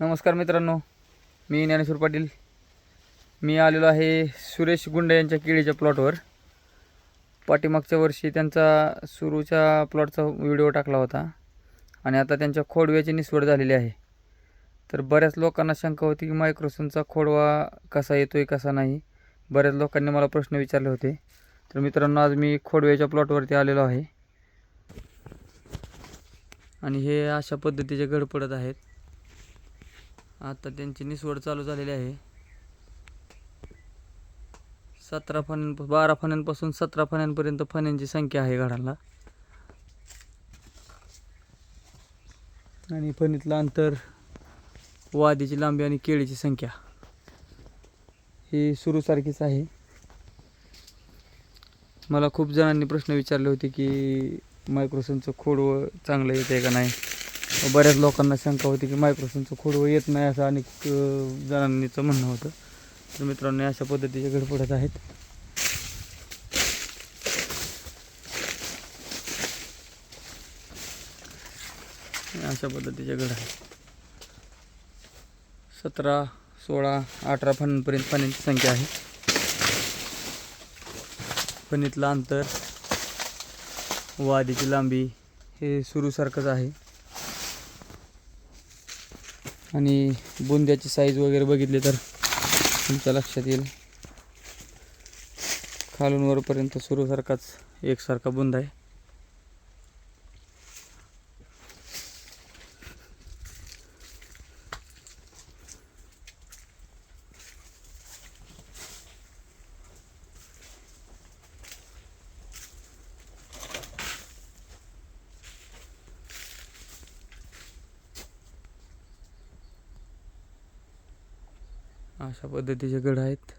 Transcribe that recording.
नमस्कार मित्रांनो मी ज्ञानेश्वर पाटील. मी आलेलो आहे सुरेश गुंडे यांच्या केळीच्या प्लॉटवर. पाठीमागच्या वर्षी त्यांचा सुरूच्या प्लॉटचा व्हिडिओ टाकला होता आणि आता त्यांच्या खोडव्याची निसवड झालेली आहे. तर बऱ्याच लोकांना शंका होती की मायक्रोसनचा खोडवा कसा येतो आहे कसा नाही. बऱ्याच लोकांनी मला प्रश्न विचारले होते. तर मित्रांनो आज मी खोडव्याच्या प्लॉटवरती आलेलो आहे. आणि हे अशा पद्धतीचे घड पडत आहेत. आता त्यांची निसवड चालू झालेली आहे. सतरा फण्या बारा फण्यांपासून सतरा फण्यांपर्यंत फण्यांची संख्या आहे घडाला आणि फणीतलं अंतर वादीची लांबी आणि केळीची संख्या. ही सुरूसारखीच आहे. मला खूप जणांनी प्रश्न विचारले होते की मायक्रोसनचं खोडवं चांगलं येते का नाही? बऱ्याच लोकांना शंका होती की मायक्रोसनचं खोडवं येत नाही असं अनेक जणांनीचं म्हणणं होतं. तर मित्रांनो अशा पद्धतीचे घड पडत आहेत अशा पद्धतीचे घड आहेत. सतरा सोळा अठरा फणांपर्यंत पाण्याची संख्या आहे. फणीतलं अंतर वादीची लांबी हे सुरूसारखंच आहे. आणि बुंद्याची साईज वगैरे बघितली तर तुमच्या लक्षात येईल. खालून वरपर्यंत सुरूसारखाच एकसारखा बुंद आहे. अशा पद्धतीचे गड आहेत.